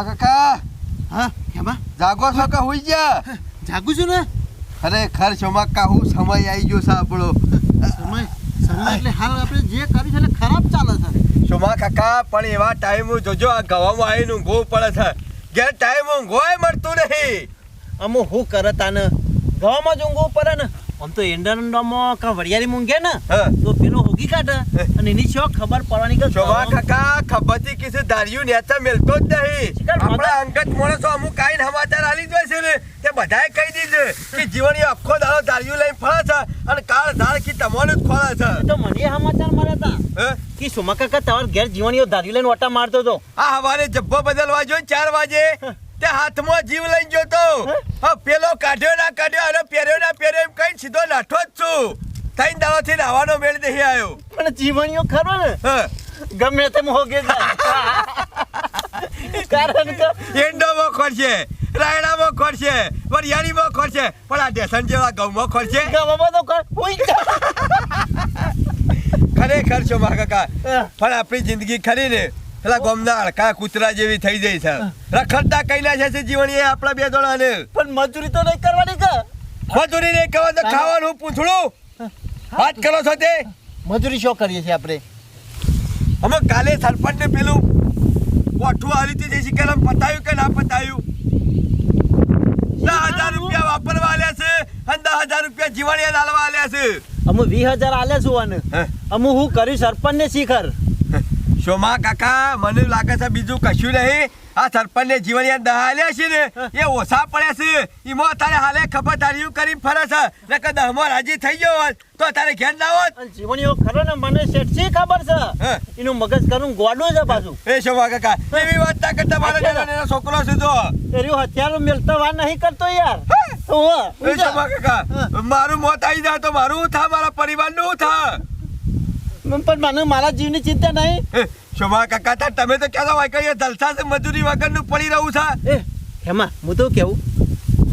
સોમા કાકા. હા એમાં જાગો છો કે હોઈ ગયા? જાગું છું ને. અરે ખર સોમા કાકા હું સમય આવી ગયો છે આપણો. સમય સમય એટલે હાલ આપણે જે કરી છે એટલે ખરાબ ચાલે છે. સોમા કાકા પણ એવા ટાઈમ જોજો આ ગવામાં આવીને ઊંઘવું પડે છે. ઘેર ટાઈમ ગોય મળતું નહીં અમુ હું કરતા ને ગવામાં જ ઊંઘવું પડે ને? આમ તો એંડામાં કા વરિયાળી મૂંગે ને તો પેલો હોગી કાઢે અને એની છો ખબર પડવાની કે છો ગવામાં- કાકા ખબરથી કિસે ધાર્યું નેતા મેલતો જ નહીં. આપણા અંગત માણસો અમુક કાઈ સમાચાર આલી જ છે ને તે બધાએ કહી દીધું કે જીવન એ આખો દાડો ધાર્યું લઈને ફરે છે અને કાળ ધાર કી તમારું જ ખોળે છે. તો મને સમાચાર મળ્યા હતા? કે સુમા કાકા તમારા ઘેર જીવણીઓ ધાર્યું લઈને ઓટા મારતો હતો. આ હવારે જબ્બો બદલવા જોઈએ ચાર વાગે. તે હાથમાં જીવ લઈને જોતો હા? પેલો કાઢ્યો ના કાઢ્યો અને પહેર્યો ના પહેર્યો એમ કઈ સીધો નાઠો જ છું. થઈને દાવાથી નાવાનો મેળ નહીં આવ્યો. પણ જીવણીઓ ખરો ને? ગમે તેમ હોગે કારણ કે એંડોમાં ખોરશે રાયડામાં ખોરશે વરિયાળીમાં ખોરશે પણ આ ઢેસણ જેવા ઘઉંમાં ખોરશે? ગવામાં તો ખરેખર છો મા કાકા. પણ આપણી જિંદગી ખરી ને પેલા ગોમના કા કૂતરા જેવી થઈ જાય છે. રખડતા કઈ ના છે જીવન એ આપણા બે જણાને. પણ મજૂરી તો નહીં કરવાની કે? મજૂરી નહીં કરવા તો ખાવાનું પૂછડું. વાત કરો છો તે? મજૂરી શું કરીએ છીએ આપણે? અમે કાલે સરપંચને પેલું કોઠું આવી રીતે જઈ શીખે પતાયું કે ના પતાયું? દસ હજાર રૂપિયા વાપરવા આલ્યા છે અને દસ હજાર રૂપિયા જીવણીયા ડાલવા આલ્યા છે. અમે વીસ હજાર આલે છું હે? અમે હું કર્યું? સરપંચ ને શીખર. શોમા કાકા મને લાગે છે બીજું કશું નહીં. આ સરપંચને જીવન દહ દહાલે છે ને એ ઓછા પડ્યા છે. એમાં તારે હાલે ખબર કરી ફરે છે. ને કે દહમો રાજી થઈ ગયો હોત તો તારે ઘેર ના હોત. અને જીવણીઓ ખરો ને મને શેઠી ખબર છે? એનું મગજ કરું ગોડું છે પાછું એ શોમા કાકા એવી વાત ના કરતા મારા નાના છોકરો છે તો. એર્યું હથિયારો મેલતો વાર નહીં કરતો યાર. એ શોમા કાકા મારું મોત આવી જાય તો મારું થા મારા પરિવારનું થા પણ મને મારા જીવની ચિંતા નહીં. શોભા કાકા તા તમે તો કહેતા હોય કઈ જલસા છે મજૂરી વગરનું પડી રહ્યું છે. એ હેમાં હું તો કેવું?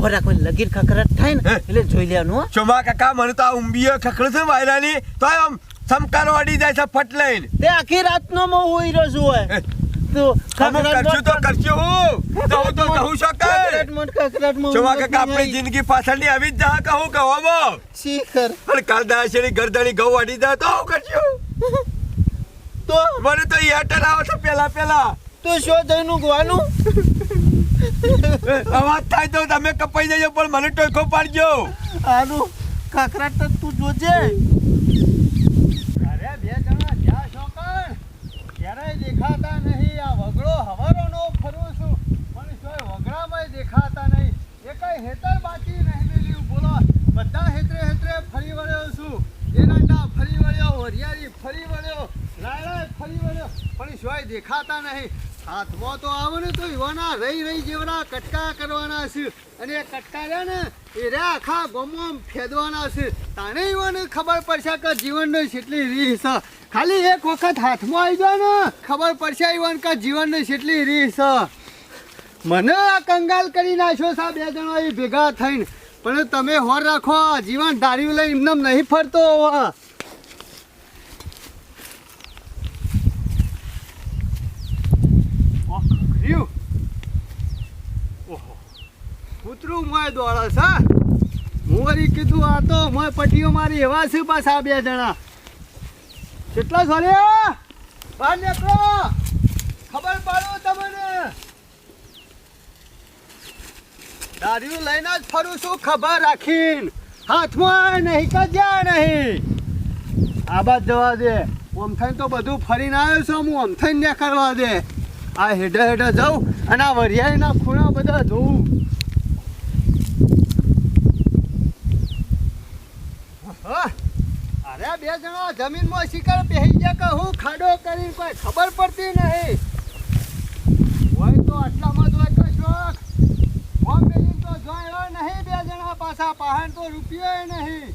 ખોરાક કોઈ લગીર ખકરાટ થાય ને એટલે જોઈ લેવાનું હો. શોભા કાકા મને તો આ ઊંબીઓ ખખડે છે વાયરાની તો આમ સમકારો અડી જાય છે ફટ લઈને. તે આખી રાતનો મો હોઈ રહ્યો છું હોય હે. તો કરશું તો કરશું હું. તો તો કહું શકે ખકરાટમાં ને ખકરાટમાં શોભા કાકા આપણી જિંદગી પાછળની આવી જ જા કહું કહો. શીખર પણ કાલ દાશેની ગરદણી ઘઉં અડી જાય તો હું કરશું? તો મને તો એરટેલ આવે છે પેલા પેલા. તો શું જઈને ગવાનું? અવાજ થાય તો તમે કપાઈ જજો પણ મને ટોકો પાડજો. આનું કાકરા તો તું જોજે. અરે બે જણા જ્યાં શોકણ ક્યારેય દેખાતા નહીં? આ વગડો હવારોનો ફરું છું. પણ તોય વગડામાં દેખાતા નહીં. એ કઈ હેતર બાકી નહીં. મેલ્યું બોલો બધા હેતરે હેતરે ફરી વળ્યો છું. વળ્યો વરિયાળી ફરી વળ્યો રાયડા ફરી વળ્યો, પણ તોય દેખાતા નહીં. હાથમાં તો આવે ને તો યુવાના રહી રહી જેવડા કટકા કરવાના છે. અને એ કટકા રહ્યા ને, એ રહ્યા આખા ગોમમાં ફેદવાના છે. તાણે યુવાને ખબર પડશે કે જીવનની કેટલી રીસ ખાલી એક વખત હાથમાં આવી જાય ને, ખબર પડશે યુવાન કે જીવનની કેટલી રીસ મને આ કંગાલ કરી નાખ્યો સા બે જણા ભેગા થઈને. પણ તમે હોર રાખો જીવન ધાર્યું લઈને એમને નહીં ફરતો હવે ઓહ, રહ્યું. ઓહો. કૂતરું મોય દોડે છે, હું? વળી કીધું, આ તો મોય પટીઓ મારી, એવા છે પાછા બે જણા. કેટલા સોર્યા બહાર નીકળો. ખબર પાડો તમને. દારૂ લઈને જ ફરું છું ખબર રાખીને. હાથમાં નહીં કજ્યા નહીં. આ બાદ જવા દે. થઈને તો બધું ફરીને આવ્યો છું હું થઈને ને કરવા દે. આ હેઠે હેઠે જાઉં અને આ વરિયાળીના ખૂણા બધા જોઉં હા. બે જણા જમીનમાં શિકાર પહેરી ગયા કે હું ખાડો કરીને કોઈ ખબર પડતી નહીં. હોય તો આટલામાં જ હોય તો શોખ. ફોર્મ મેલીને તો જોયો નહીં બે જણા પાછા પહાડ તો રૂપિયો નહીં.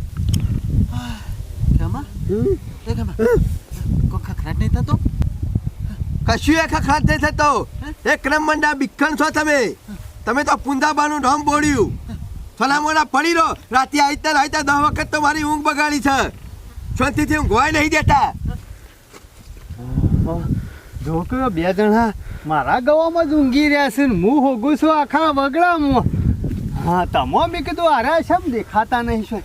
કેમાં? કેમાં? કોઈ ખખરાટ નહીં થતો? કશું એ નહીં થતો. એક નંબરના બિક્ખન છો તમે. તમે તો પુંદાબાનું નામ બોડ્યું સોના મોના પડી રહો. રાતે આઈતા આઈતા દસ વખત તો મારી ઊંઘ બગાડી છે. શાંતિથી ઊંઘવાય નહીં દેતા. કે બે જણા મારા ગવામાં જ ઊંઘી રહ્યા છે ને હું હોગું છું આખા વગડામાં. હા તમો મેં કીધું આરા શેમ દેખાતા નહીં શું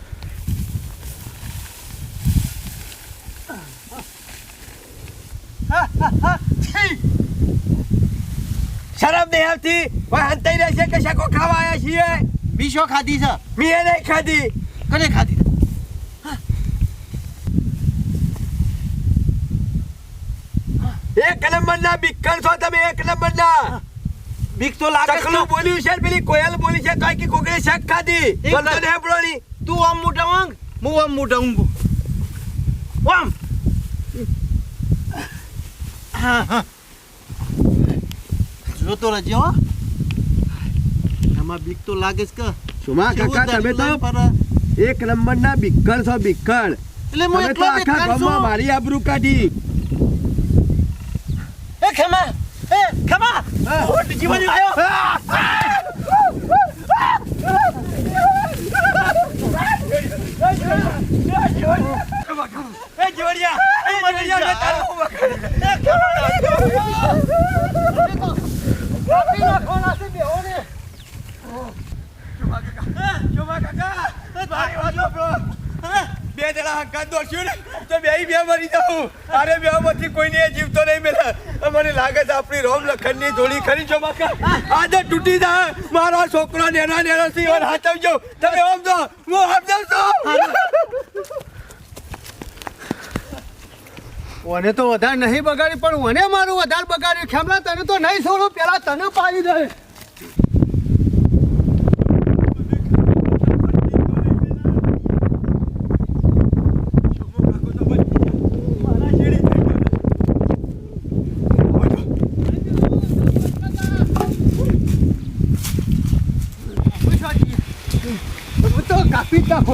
શરમ નહીં આવતી? હંતાઈ રહેશે કે શાકો ખાવા આવ્યા છીએ? બીશો ખાધી છે. મીએ એ નહીં ખાધી. કને ખાધી? એક નંબરના બિકણ છો તમે એક નંબર ના બીક તો લાગે ચકલું બોલ્યું છે પેલી કોયલ બોલી છે તોય કે કોકડે શેક ખાધી. બોલતો વાત- તું આમ મોટા ઊંઘ હું આમ મોટા ઊંઘું. આમ. હા હા. જોતો રહેજે આમાં બીક તો લાગે છે કે. સુમા કાકા તમે તો એક નંબર નંબરના બિક્કર છો બિકણ એટલે હું એટલો ગામમાં છું મારી આબરૂ કાઢી. એ ખેમા એ ખેમા ઓટ જીવન આવ્યો એ જોડિયા એ જોડિયા મેં તારું ઊભા કરી. કાપી નાખવાના છે બેહોને. સુમા કાકા મારી વાત સાંભળો. બે જણા હંકાત દોડશું ને, તો બે બે મરી જાઉં. અરે બે માંથી કોઈને જીવતો નહીં મેલે મને લાગે છે આપણી રોમ લખનની જોડી ખરી છો, બાકા? આજે તૂટી જાય મારો છોકરો નેના નેનો સિંહ હાચવજો તમે ઓમ જો હું છું. ઓને તો વધારે નહીં બગાડી, પણ મને મારું વધારે બગાડ્યું. ખેમલા, તને તો નહીં છોડું. પેલા તને પાડી દે હું તો કાપી જ નાખો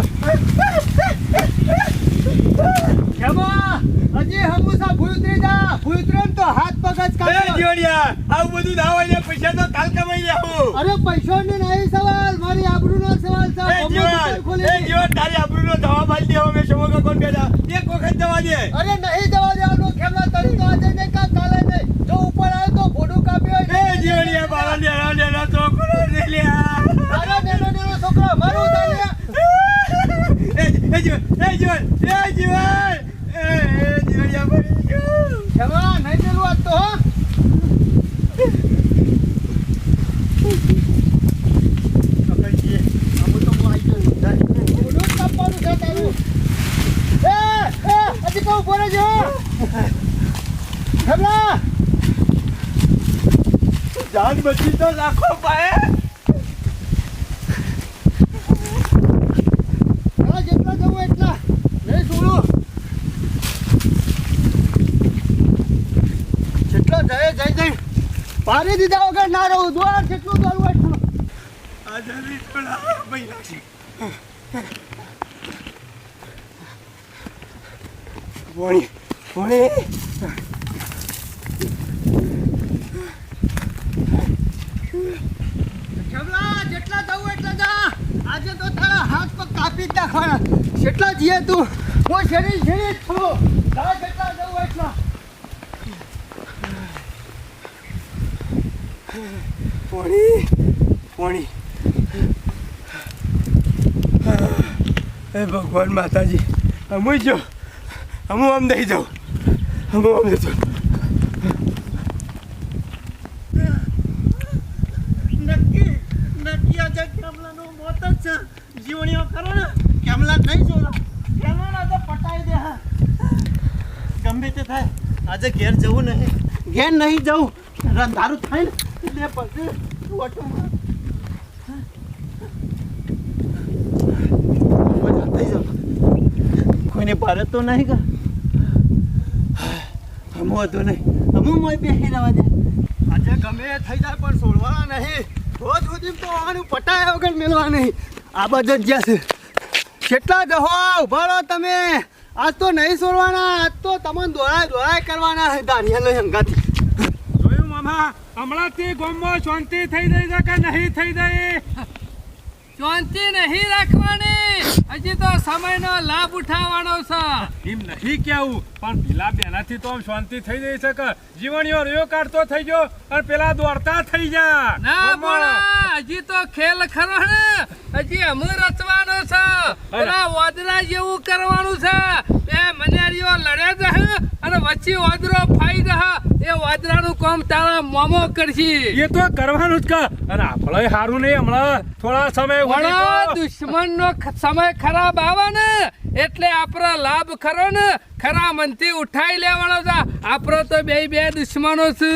ખેમા હજી હમુસા ભૂતરી જા ભૂતરે તો હાથ પગ જ એ કાપી જીવડિયા આવું બધું ના હોય ને પૈસા તો કાલ કમાઈ આવું અરે પૈસો ને નહીં સવાલ મારી આબરૂનો સવાલ છે. એ જીવન ખોલી એ જીવન તારી આબરૂનો જવાબ આલી દેવો મેં સમોગા કોણ કહેતા એક વખત જવા દે. અરે નહીં જવા દેવાનું ખેમલા તરી તો આજે નહીં કા કાલે નહીં. જો ઉપર આવે તો ફોટો કાપ્યો એ જીવડિયા મારા નેના નેના છોકરો છે લ્યા તારા નેનો નેનો છોકરો મારું ઉતાર્યા એ જીવન એ જીવન એ જીવન એ જીવડિયા મરી ગયો ખેમા નહીં દેલું આજ તો હો પકડીએ આમ તો હું આવી ગયો ફોટો કાપવાનું છે તારું એ એ હજી કહું બોલે છે ખેમલા જાન બચી તો લાખો પાએ જેટલા જવું એટલા નહીં છોડું જેટલો જય જય જય પાણી દીધા વગર ના રહું દ્વાર જેટલું દોરવું એટલું આ જલ્દી થોડા ભાઈ લાગશે વણી પોણી ખેમલા જેટલા જવું એટલા જા આજે તો તારા હાથ પર કાપી જ નાખવાના. જેટલા જીએ તું, હું શેરી શેરી છું. તારા કેટલા જવું એટલા. પોણી પોણી. એ ભગવાન માતાજી અમુ જો અમુ આમ દઈ જાઉં. અમુ આમ દઈ જાઉં નક્કી નક્કી આજે કેમલાનો મોત જ છે જીવણીઓ કરો ને કેમલા નહીં જોડો કેમલા તો પટાઈ દે. હા ગમે તે થાય. આજે ઘેર જવું નહીં. ઘેર નહીં જવું. રંધારું થાય ને. લે પછી ઓટો કોઈને ભારત તો નહીં કા હમું હતું નહીં. હમું મોય બેસી રહેવા દે. આજે ગમે થઈ જાય પણ છોડવાના નહીં. રોજ સુધી તો આનું પટાયા વગર મેળવા નહીં. આ બધા જ્યાં છે. કેટલા જહો ઊભા રહો તમે. આજ તો નહીં છોડવાના આજ તો તમને દોરાય દોરાય કરવાના છે લઈ હંગાથી. જોયું મામા હમણાંથી ગામમાં શાંતિ થઈ રહી છે કે નહીં થઈ રહી? શાંતિ નહીં રાખવાની. હજી તો સમયનો લાભ ઉઠાવવાનો છે. એમ નહીં કેવું પણ પેલા બેનાથી તો આમ શાંતિ થઈ જઈ શકે જીવણીઓ રહ્યો કાઢતો થઈ ગયો અને પેલા દોડતા થઈ જા. ના પણ હજી તો ખેલ ખરો ને. હજી અમે રચવાનો છે. પેલા વાદરા જેવું કરવાનું છે. બે મનેરીઓ લડે છે અને વચ્ચે વાદરો ફાઈ રહે એ વાદરાનું કામ તારા મોમો કરશી. એ તો કરવાનું જ કર અને આપણે સારું નહીં હમણાં. થોડા સમય દુશ્મનનો સમય ખરાબ આવે ને. એટલે આપણો લાભ ખરો ને? ખરા મનથી ઉઠાઈ લેવાનો છે. આપણો તો બે બે દુશ્મનો છે.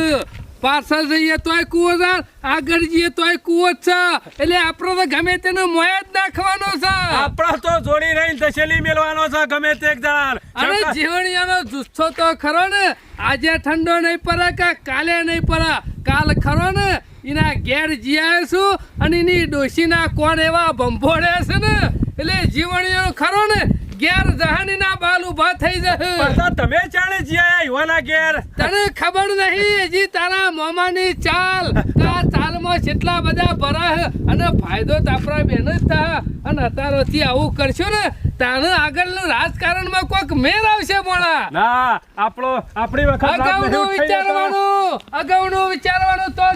પાછળ જઈએ તોય કૂવો છે આગળ જઈએ તોય કૂવો જ છે. એટલે આપણો તો ગમે તેનો મોય જ નાખવાનો છે. આપણા તો જોડી રહીને દશેલી મેળવાનો છે ગમે તે એક જણા અને જીવણિયાનો જુસ્સો તો ખરો ને? આજે ઠંડો નહીં પડે કે કાલે નહીં પડે કાલ ખરો ને? એના ઘેર જીયા છું અને એની ડોશીના કોણ એવા ભંભોળે છે ને? એટલે જીવણીઓ ખરો ને? ઘેર જહાનીના બાલ ઊભા થઈ જશે. તમે જાણે જ્યાં યુવાના ઘેર. તને ખબર નહીં હજી તારા મોમાની ચાલ. આ ચાલમાં કેટલા બધા ભરા અને ફાયદો તાપરા બેન જ થા. અને અત્યારથી આવું કરશો ને તાણે આગળનું રાજકારણમાં કોઈક મેર આવશે મોળા ના આપણો આપણી વખત અગાઉનું. વિચારવાનું અગાઉનું વિચારવાનું તો.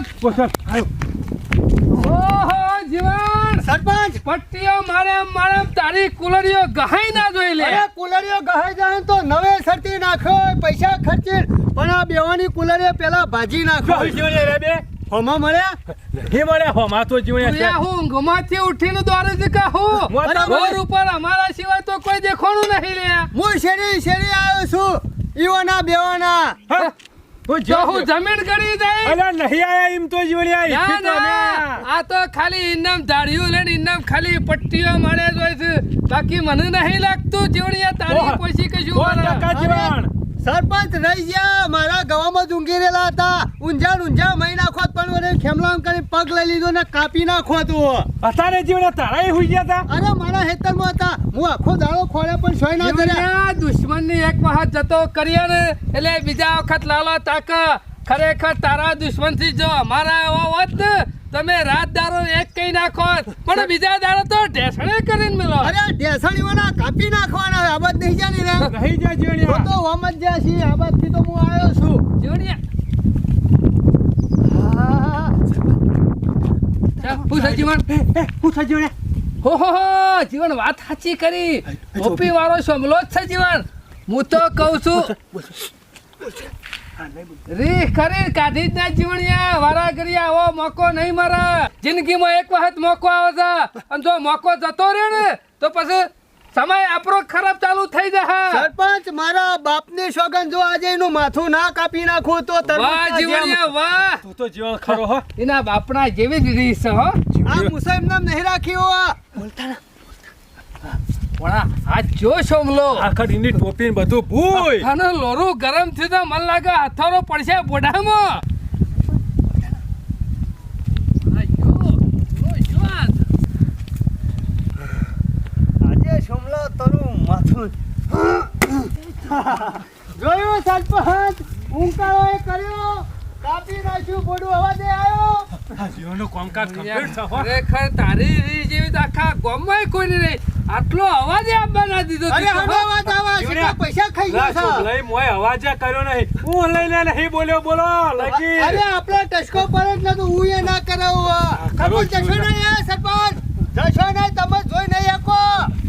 ઓહો જીવન! સરપંચ! પટ્ટીઓ મારે મારે તારી કુલરીઓ ગહાઈ ના જોઈ લે. અરે કુલરીઓ ગહાઈ જાય તો નવે સરતી નાખો પૈસા ખર્ચી પણ આ બેવાની કુલરીઓ પેલા ભાજી નાખો. શું રે બે? હોમાં મળ્યા? નહીં મળે હોમાં તો જીવણીયા છે. હું ઊંઘમાંથી ઉઠીને દોડે છે કે હું ઉપર અમારા સિવાય તો કોઈ દેખાણું નહીં લે હું શેરી શેરી આવ્યો છું. ઈવાના બેવાના. હા? હું. જો હું જમીન કરી જાય અલા નહીં આયા એમ તો ના ઈથી તો આ તો ખાલી ઇનામ ધાર્યું લઈને ઇનામ ખાલી પટ્ટીઓ મળે બાકી મને નહીં લાગતું જીવણી તારી પછી કશું ટકા જીવણ. સરપંચ રહી ગયા. મારા ગવામાં જ ઊંઘી રહેલા હતા. ઊંઝા ઊંઝા મહી નાખો પણ વડે ખેમલામ કરી પગ લઈ લીધો ને કાપી નાખો તું. અત્યારે જીવણીયા તારા હોઈ ગયા હતા અરે મારા હેતરમાં હતા. હું આખો દાડો ખોળે પણ સોય ના કર્યા. દુશ્મનની એક વખત જતો કરીએ ને. એટલે બીજા વખત લાલો તાક ખરેખર તારા દુશ્મનથી જો અમારા એવા હોત ને તમે રાત દારો એક કઈ નાખો પણ બીજા દારો તો ઢેસણે કરીને મિલો અરે ઢેસણીઓના કાપી નાખવાના આ બાદ નહીં જાની રે. રહી જા જીવણિયા. તો હોમ જ જ્યાં છીએ આ બાદથી તો હું આવ્યો છું. જીવણિયા. ચા, હું છે જીવન હું થઈ હો હો હો જીવન વાત સાચી કરી. ટોપી વાળો સમલો જ છે જીવન હું તો કહું છું રી ખરી કાઢી જ ના જીવણિયા. વારા કર્યા આવો મોકો નહીં મારે. જિંદગીમાં એક વખત મોકો આવે છે. અને જો મોકો જતો રહે ને તો પછી સમય આપણો ખરાબ ચાલુ થઈ જશે. સરપંચ મારા બાપની સોગન જો આજે એનું માથું ના કાપી નાખું તો વાહ જીવણિયા વાહ. તું ખરો હો. એના બાપના જેવી જ રીસ હો. આ મુસાઈમ નામ નહીં રાખ્યું આ જો સમલો આખર એની ટોપી ને બધું ભૂલ અને લોરું ગરમ થયું તો મને લાગે હથોડો પડશે બોઢામાં. સોમલા તારું માથું. જોયું સરપંચ? ઊંકાળો એ કર્યો. કાપી નાખ્યું બોડું અવાજે આવ્યો આ જીવનનું કામકાજ ખરેખર તારી રીત જેવી આખા ગામમાંય કોઈને નહીં આટલો અવાજ આપવા ના દીધો અરે તું તો, હનો હો. વાત આવા સીધા પૈસા ખાઈ ગયો છે. મોંએ અવાજે કર્યો નહીં. હું લઈને નહીં બોલ્યો બોલો લગી અરે આપણે ટસકો પર જ નતું હું એ ના કરાવું જશો નહીં આ સરપંચ? જશો નહીં તમે જોઈ નહીં શકો.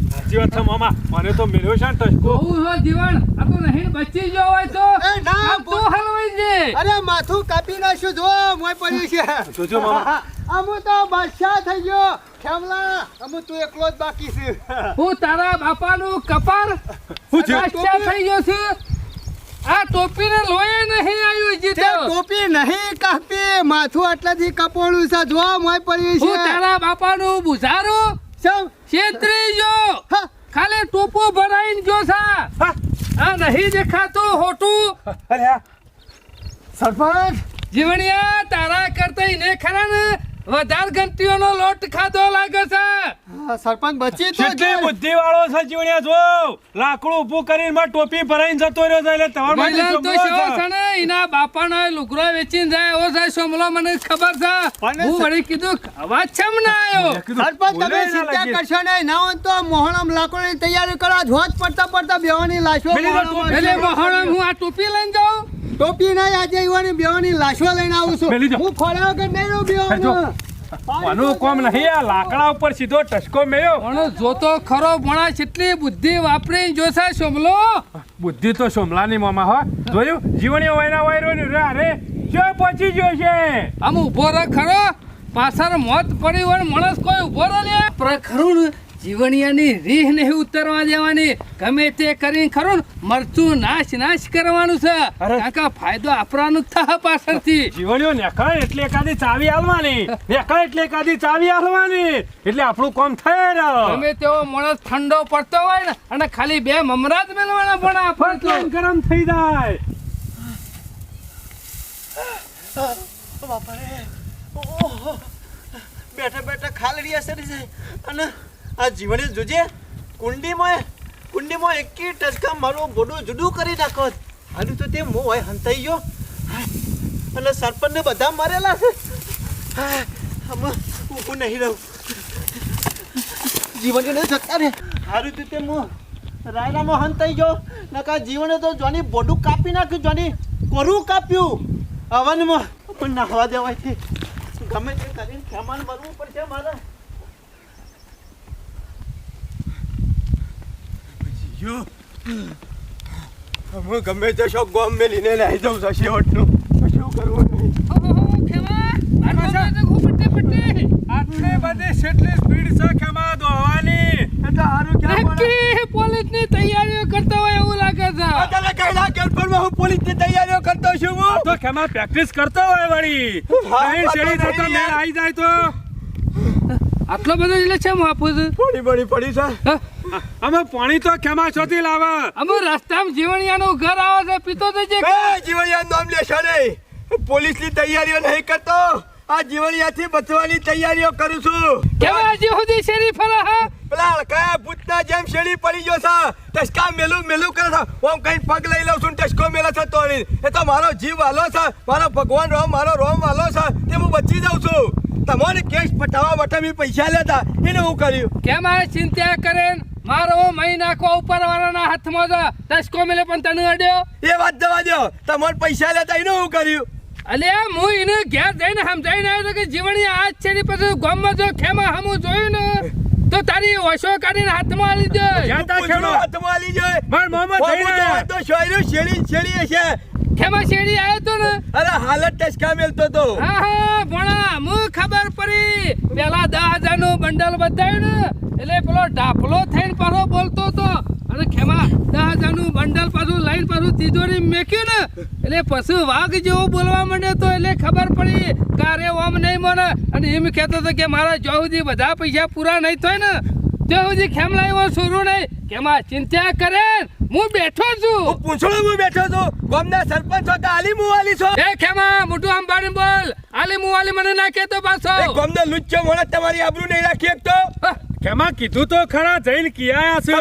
સાચી વાત છે મામા. મને તો મેળ્યો છે ને ટચકો હો જીવન. આ તો નહીં બચી ગયો હોય તો. એ ના, તો હલવાઈ અરે માથું કાપી નાખ્યું જો મોય પડ્યું છે. જોજો મામા. અમુ તો બાદશાહ થઈ ગયો. ખેમલા અમુ તું એકલો જ બાકી છે. હું તારા બાપાનું કપાર હું બાદશાહ થઈ ગયો છે. આ ટોપીને લોહી નહીં આવ્યું જી તે તો ટોપી નહીં કાપી માથું આટલાથી કપોળું છે. જો મોય પડ્યું હું છે. તારા બાપાનું બુઝારું. સમ છેતરી જો ખાલી ટોપો ભરાઈને જો સા આ નહીં દેખાતું હોટું. અરે સરપંચ? જીવણિયા તારા કરતા ને ખરા ને વધારે ગંતીઓનો લોટ ખાધો લાગે છે. સરપંચ બચી તો કેટલી બુદ્ધિ વાળો છે જીવણિયા જો લાકડું ઊભું કરીને માં ટોપી ભરાઈને જતો રહ્યો છે એટલે તમાર માટે મહિલા તો શો છે. ને એના બાપાનો લુગરો વેચીને જાય ઓ છે સોમલો મને ખબર છે. હું વળી કીધું અવાજ ચમ ના આવ્યો સરપંચ તમે ચિંતા કરશો ને ના હોય તો મોહણમ લાકડાની તૈયારી કરો આજ હોજ પડતા પડતા બેવાની લાશો એટલે મોહણમ હું આ ટોપી લઈને જાઉં? ટોપી નહીં આજે ઈવાની બેવાની લાશો લઈને આવું છું. હું ખોડા વગર નહીં રહું બેવાનું. મનુ કોમ નહીં આ લાકડા ઉપર સીધો ટસકો મેયો પણ જોતો ખરો ભણા કેટલી બુદ્ધિ વાપરી જોશે સોમલો બુદ્ધિ તો સોમલાની મામા હો. જોયું? જીવણી વયના વાયરો ને રે અરે જો પહોંચી ગયો છે. આમ ઊભો રહે ખરો. પાછળ મોત પડી હોય માણસ કોઈ ઊભો રહે ખરું ને જીવણિયાની રીહ નહીં ઉતરવા દેવાની. ગમે તે કરીને ખરું મરચું નાશ નાશ કરવાનું છે. અરે. કાકા ફાયદો આપવાનો જ થાય પાછળથી. જીવણીઓ નેકળે એટલે એકાદી ચાવી આલવાની. નેકળે એટલે એકાદી ચાવી આલવાની. એટલે આપણું કામ થાય ને. ગમે તેવો માણસ ઠંડો પડતો હોય ને અને ખાલી બે મમરા જ મેળવાના પણ આ ફરતો. ગરમ થઈ જાય? બાપા બેઠા બેઠા ખાલડી અસર જાય અને આ જીવને જોજે કુંડીમાં કુંડીમાં એકી ટચકા મારું બોડું જુદું કરી નાખો આનું તો તે મો હોય હંતાઈ ગયો. અને સરપંચને બધા મારેલા છે. હા, આમાં ઊભું નહીં રહું. જીવનને જતા રે સારું તો તે મોં રાયરામાં હંતાઈ ગયો. નકા જીવને તો જોની બોડું કાપી નાખ્યું જોની કોરું કાપ્યું. હવનમાં પણ નાહવા દેવાય છે. ગમે તે કરીને સામાન મરવું પડશે મારે. યો હું ગમે તે શોખ ગોમ મેલીને લઈ જાઉં છું શેવટનું. શું કરવું આટલો બધો કેટલી સ્પીડ છે ખેમા દોવાની એ તો હારું ક્યાં પડે? પોલીસની તૈયારીઓ કરતો હોય એવું લાગે છે. તને કઈના કેમ્પરમાં હું પોલીસની તૈયારીઓ કરતો છું હું? તો ખેમા પ્રેક્ટિસ કરતો હોય વળી. હા, નહીં શેરી થતો મેળ આવી જાય તો. આટલો બધો એટલે છે છું? થોડી બળી પડી છે? અમે પાણી તો ખેમા છોથી લાવે. અમે રસ્તામાં જીવણિયાનું ઘર આવે છે પીતો તો એ જીવણિયા નામ લેશો નહીં. પોલીસની તૈયારીઓ નહીં કરતો. આ જીવણિયાથી બચવાની તૈયારીઓ કરું છું. કેવા હજી સુધી શેરી ફરા હા? પેલા કયા ભૂતના જેમ શેરી પડી ગયો છે. ટસકા મેલું મેલું કરે છે. હું કઈ પગ લઈ લઉં છું ને ટસકો મેલે છે તો નહીં. એ તો મારો જીવ વાલો છે. મારો ભગવાન રોમ મારો રોમ વાલો છે. તે હું બચી જાઉં છું. તમારે કેસ પટાવવા માટે મેં પૈસા લેતા. એને હું કર્યું? કેમ આ ચિંતા કરે ને? મારો મહી નાખો ઉપર વાળાના હાથમાં તો ટસકો મેલે પણ તને અડ્યો? એ વાત જવા દો તમારે પૈસા લેતા એને હું કર્યું? અલે હું એને ઘેર જઈને સમજાઈને આવ્યો કે જીવણી આજ છે ને પછી ગામમાં જો ખેમા હમું જોયું ને તો તારી ઓશો કાઢીને હાથમાં આલી દે. જાતા ખેડો. હાથમાં આલી જાય માર મોમાં હું જઈને તો શોયરો શેરી શેરી હશે. ખેમા શેરી આવ્યો તો ને? અરે હાલત ટસકા મેલતો તો. હા હા ભણા હું ખબર પડી. પેલા 10000 નું બંડલ બતાવ્યું ને એટલે પેલો ડાફલો થઈને પાછો બોલતો હતો. અને ખેમા દસ હજાર બંડલ પાછું લઈને પાછું તિજોરી મેક્યું ને એટલે પછી વાઘ જેવો બોલવા માંડ્યો તો એટલે ખબર પડી કારે ઓમ નહીં મળે અને એમ કહેતો હતો કે મારા જો સુધી બધા પૈસા પૂરા નહીં થાય ને. જો સુધી ખેમ લાવ્યો શરૂ નહીં. કેમાં ચિંતા કરે હું બેઠો છું. હું પૂંછડું હું બેઠો છું? ગામના સરપંચ કે આલી મુવાલી છો? એ ખેમા મોટું આમ પાડીને બોલ. આલી મુવાલી મને ના કહેતો પાછો. ગામના લુચ્ચો મોણસ તમારી આબરૂ નહીં રાખી એક હા. ખેમા કીધું તો ખરા જઈને કિયા છે.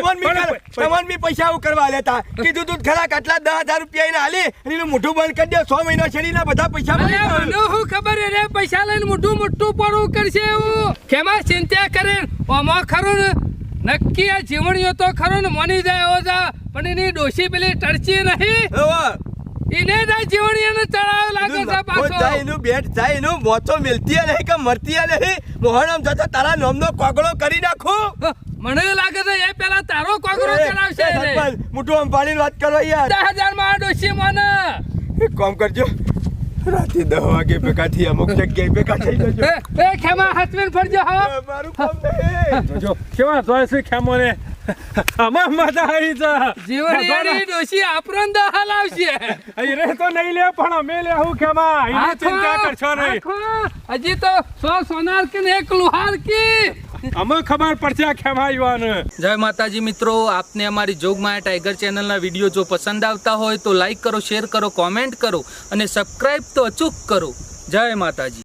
તમોન મી પૈસા હું કરવા લેતા. કીધું તું ખરા કે આટલા દસ હજાર રૂપિયા એને હાલી અને એનું મોઢું બંધ કરી દે સો મહિના છેડીના બધા પૈસા મને હું ખબર રે? પૈસા લઈને મોઢું મોટું પડવું કરશે એવું. કેમાં ચિંતા કરે? ઓમાં ખરું નક્કી આ જીવણીઓ તો ખરું ને મની જાય એવો છે પણ એની ડોશી પેલી ટરચી નહીં? હવે જાય જ આ જીવણીઓને ચડાવ લાગે છે પાછો. જાય એનું બેટ જાય એનું મોચો મેલતી નહીં કે મરતી નહીં મોહણમ જતો તારા નામનો કોગળો કરી નાખું. મને લાગે છે એ પેલા તારો કોગળો ચડાવશે એને. સરપંચ, આમ પાડીને વાત કરો યાર. 10000 માં ડોશી મને. એક કામ કરજો. રાતે દસ વાગે ભેગા થી અમુક જગ્યાએ ભેગા થઈ જજો. એ એ ખેમા હાથમેન ફરજો હા. મારું કામ નહીં જો કેવા જોય છે ખેમો આમાં મજા આવી છે જીવણીયાની ડોશી આપણને દહ હલાવશે. અહીં રે તો નહીં લે પણ અમે લે હું ખેમા એની ચિંતા કરશો નહીં. હજી તો સો સોનાર કે એક લુહાર કી? અમે ખબર પડશે આ ખેમા યુવાન. જય માતાજી મિત્રો આપને અમારી જોગમાયા ટાઈગર ચેનલના વીડિયો જો પસંદ આવતા હોય તો લાઈક કરો શેર કરો કોમેન્ટ કરો અને સબસ્ક્રાઈબ તો અચૂક કરો. જય માતાજી.